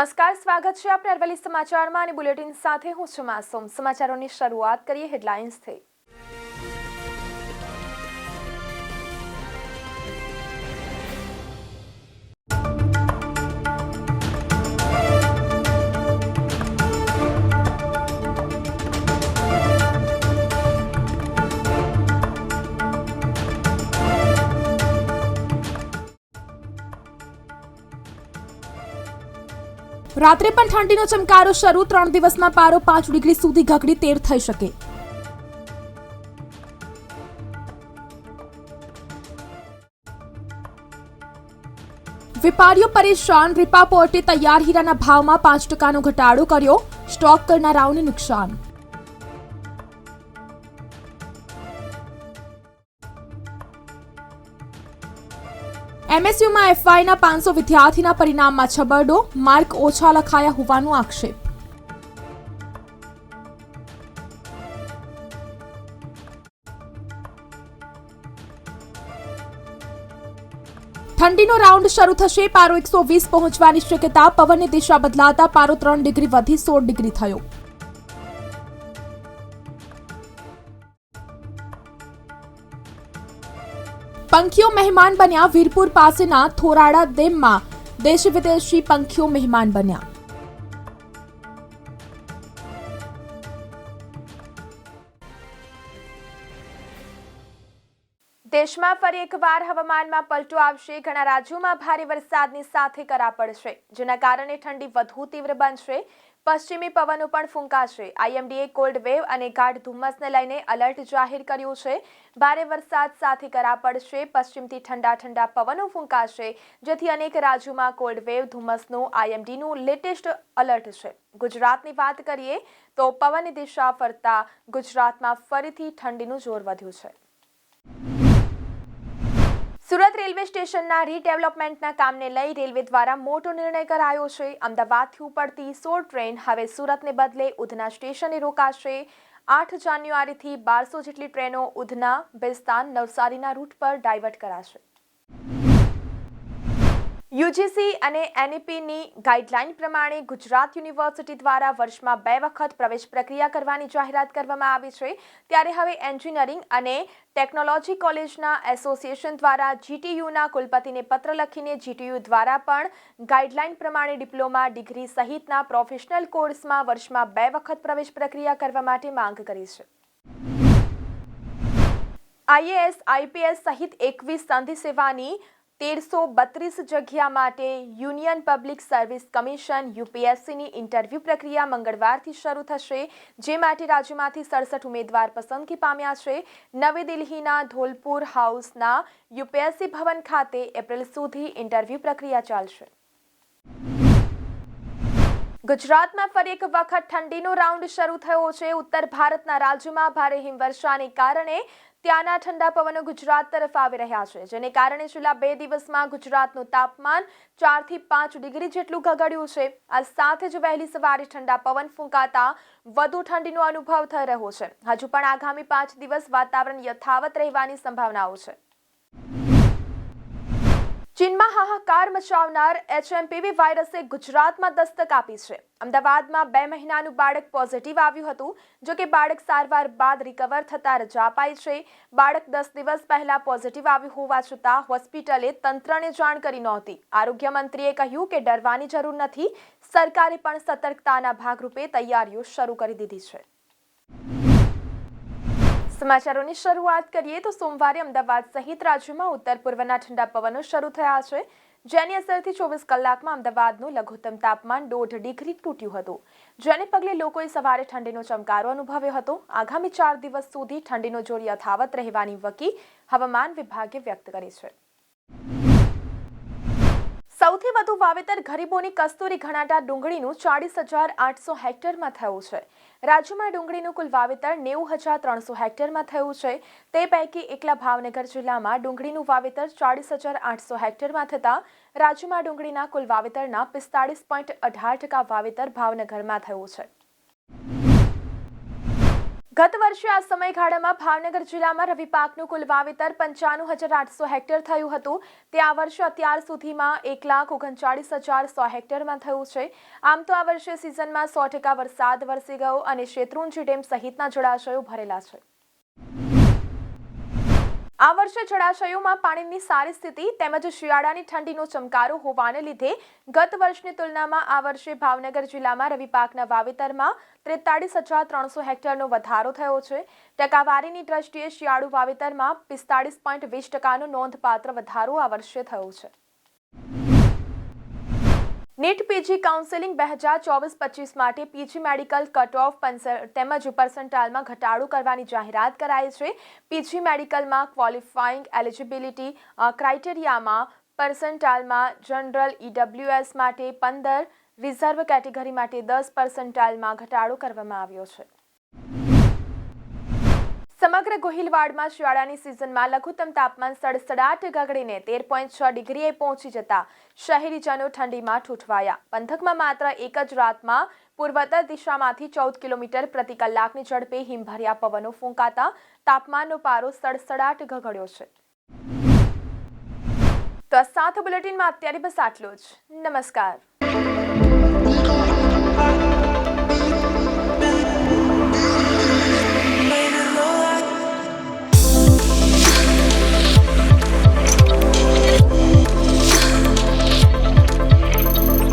નમસ્કાર, સ્વાગત છે આપના અરવલ્લી સમાચારમાં અને બુલેટિન સાથે હું છું માસુમ. સમાચારોની શરૂઆત કરીએ હેડલાઇન્સથી રાત્રે પણ ઠંડીનો ચમકારો શરૂ. ત્રણ દિવસમાં પારો પાંચ ડિગ્રી સુધી ઘગડી તેર થઈ શકે. વેપારીઓ પરેશાન. રીપા પોર્ટે તૈયાર હીરાના ભાવમાં પાંચ ટકાનો ઘટાડો કર્યો. સ્ટોક કરનારાઓને નુકસાન. એમએસયુમાં એફવાયના પાંચસો વિદ્યાર્થીના પરિણામમાં છબરડો, માર્ક ઓછા લખાયા હોવાનો આક્ષેપ. ઠંડીનો રાઉન્ડ શરૂ થશે, પારો એકસો વીસ પહોંચવાની શક્યતા, પવનની દિશા બદલાતા પારો ત્રણ ડિગ્રી વધી, સોળ ડિગ્રી થયો. પંખીઓ મહેમાન બન્યા વીરપુર પાસેના થોરાડા ડેમમાં દેશ વિદેશી પંખીઓ મહેમાન બન્યા. દેશમાં ફરી એકવાર હવામાનમાં પલટો આવશે. ઘણા રાજ્યોમાં ભારે વરસાદની સાથે કરા પડશે, જેના કારણે ઠંડી વધુ તીવ્ર બનશે. પશ્ચિમી પવનો પણ ફૂંકાશે. આઈએમડીએ કોલ્ડ વેવ અને ગાઢ ધુમ્મસને લઈને એલર્ટ જાહેર કર્યું છે. ભારે વરસાદ સાથે કરા પડશે. પશ્ચિમથી ઠંડા ઠંડા પવનો ફૂંકાશે, જેથી અનેક રાજ્યોમાં કોલ્ડ વેવ ધુમ્મસનું આઈએમડીનું લેટેસ્ટ એલર્ટ છે. ગુજરાતની વાત કરીએ તો પવનની દિશા ફરતા ગુજરાતમાં ફરીથી ઠંડીનું જોર વધ્યું છે. સુરત રેલવે સ્ટેશનના રીડેવલપમેન્ટના કામને લઈ રેલવે દ્વારા મોટો નિર્ણય કરાયો છે. અમદાવાદથી ઉપડતી સોળ ટ્રેન હવે સુરતને બદલે ઉધના સ્ટેશને રોકાશે. આઠ જાન્યુઆરીથી બારસો જેટલી ટ્રેનો ઉધના બેસ્તાન નવસારીના રૂટ પર ડાયવર્ટ કરાશે. યુજીસી અને એનઈપીની ગાઈડલાઈન પ્રમાણે ગુજરાત યુનિવર્સિટી દ્વારા વર્ષમાં બે વખત પ્રવેશ પ્રક્રિયા કરવાની જાહેરાત કરવામાં આવી છે. ત્યારે હવે એન્જિનિયરિંગ અને ટેકનોલોજી કોલેજના એસોસિએશન દ્વારા જીટીયુના કુલપતિને પત્ર લખીને જીટીયુ દ્વારા પણ ગાઈડલાઈન પ્રમાણે ડિપ્લોમા ડિગ્રી સહિતના પ્રોફેશનલ કોર્સમાં વર્ષમાં બે વખત પ્રવેશ પ્રક્રિયા કરવા માટે માંગ કરી છે. આઈએએસ, આઈપીએસ સહિત એકવીસ સંધિ સેવાની તેરસો બત્રીસ જગ્યા માટે યુનિયન પબ્લિક સર્વિસ કમિશન યુપીએસસીની ઇન્ટરવ્યૂ પ્રક્રિયા મંગળવારથી શરૂ થશે, જે માટે રાજ્યમાંથી સડસઠ ઉમેદવાર પસંદગી પામ્યા છે. નવી દિલ્હીના ધોલપુર હાઉસના યુપીએસસી ભવન ખાતે એપ્રિલ સુધી ઇન્ટરવ્યૂ પ્રક્રિયા ચાલશે. ગુજરાતમાં ફરી એક વખત ઠંડીનો રાઉન્ડ શરૂ થયો છે. ઉત્તર ભારતના રાજ્યોમાં ભારે હિમવર્ષાને કારણે ત્યાંના ઠંડા પવનો ગુજરાત તરફ આવી રહ્યા છે, જેને કારણે છેલ્લા બે દિવસમાં ગુજરાતનું તાપમાન ચારથી પાંચ ડિગ્રી જેટલું ગગડ્યું છે. આ સાથે જ વહેલી સવારે ઠંડા પવન ફૂંકાતા વધુ ઠંડીનો અનુભવ થઈ રહ્યો છે. હજુ પણ આગામી પાંચ દિવસ વાતાવરણ યથાવત રહેવાની સંભાવનાઓ છે. ચીનમાં હાહાકાર મચાવનાર એચએમપીવી વાયરસે ગુજરાતમાં દસ્તક આપી છે. અમદાવાદમાં બે મહિનાનું બાળક પોઝિટિવ આવ્યું હતું, જો કે બાળક સારવાર બાદ રિકવર થતાં રજા અપાઈ છે. બાળક દસ દિવસ પહેલા પોઝિટિવ આવ્યું હોવા છતાં હોસ્પિટલે તંત્રને જાણ કરી નહોતી. આરોગ્ય મંત્રીએ કહ્યું કે ડરવાની જરૂર નથી. સરકારે પણ સતર્કતાના ભાગરૂપે તૈયારીઓ શરૂ કરી દીધી છે. સમાચારોની શરૂઆત કરીએ તો સોમવારે અમદાવાદ સહિત રાજ્યમાં ઉત્તર પૂર્વના ઠંડા પવનો શરૂ થયા છે, જેની અસરથી ચોવીસ કલાકમાં અમદાવાદનું લઘુત્તમ તાપમાન દોઢ ડિગ્રી તૂટ્યું હતું. જેને પગલે લોકોએ સવારે ઠંડીનો ચમકારો અનુભવ્યો હતો. આગામી ચાર દિવસ સુધી ઠંડીનો જોર યથાવત રહેવાની વકી હવામાન વિભાગે વ્યક્ત કરી છે. સૌથી વધુ વાવેતર ગરીબોની કસ્તુરી ઘણાટા ડુંગળીનું ચાળીસ હજાર આઠસો હેક્ટરમાં થયું છે. રાજ્યમાં ડુંગળીનું કુલ વાવેતર નેવું હજાર ત્રણસો હેક્ટરમાં થયું છે. તે પૈકી એકલા ભાવનગર જિલ્લામાં ડુંગળીનું વાવેતર ચાળીસ હજાર આઠસો હેક્ટરમાં થતાં રાજ્યમાં ડુંગળીના કુલ વાવેતરના પિસ્તાળીસ પોઈન્ટ અઢાર ટકા વાવેતર ભાવનગરમાં થયું છે. ગત વર્ષે આ સમયગાળામાં ભાવનગર જિલ્લામાં રવિ પાકનું કુલ વાવેતર પંચાણું હજાર આઠસો હેક્ટર થયું હતું. તે આ વર્ષે અત્યાર સુધીમાં એક લાખ ઓગણચાળીસ હજાર સો હેક્ટરમાં થયું છે. આમ તો આ વર્ષે સિઝનમાં સો ટકા વરસાદ વરસી ગયો અને શેત્રુંજી ડેમ સહિતના જળાશયો ભરેલા છે. આ વર્ષે જળાશયોમાં પાણીની સારી સ્થિતિ તેમજ શિયાળાની ઠંડીનો ચમકારો હોવાને લીધે ગત વર્ષની તુલનામાં આ વર્ષે ભાવનગર જિલ્લામાં રવિ પાકના વાવેતરમાં ત્રેતાળીસ હજાર ત્રણસો હેક્ટરનો વધારો થયો છે. ટકાવારીની દ્રષ્ટિએ શિયાળુ વાવેતરમાં પિસ્તાળીસ પોઈન્ટ વીસ ટકાનો નોંધપાત્ર વધારો આ વર્ષે થયો છે. નીટ પીજી કાઉન્સેલિંગ બે હજાર ચોવીસ પચીસ માટે પીજી મેડિકલ કટ ઓફ તેમજ પર્સન્ટાઇલમાં ઘટાડો કરવાની જાહેરાત કરાઈ છે. પીજી મેડિકલમાં ક્વોલિફાઇંગ એલિજિબિલિટી ક્રાઇટેરિયામાં પર્સન્ટાઇલમાં જનરલ ઈડબ્લ્યુએસ માટે પંદર, રિઝર્વ કેટેગરી માટે દસ પર્સન્ટાઇલમાં ઘટાડો કરવામાં આવ્યો છે. સમગ્ર ગોહિલવાડમાં શિયાળાની સિઝનમાં લઘુત્તમ તાપમાન સડસડાટ ગગડીને તેર પોઈન્ટ છ ડિગ્રીએ પહોંચી જતા શહેરીજનો ઠંડીમાં ઠૂઠવાયા. પંથકમાં માત્ર એક જ રાતમાં પૂર્વોત્તર દિશામાંથી ચૌદ કિલોમીટર પ્રતિ કલાકની ઝડપે હિમભર્યા પવનો ફૂંકાતા તાપમાનનો પારો સડસડાટ ગગડ્યો છે. તો આ સાથ બુલેટિનમાં અત્યારે બસ આટલું જ. નમસ્કાર.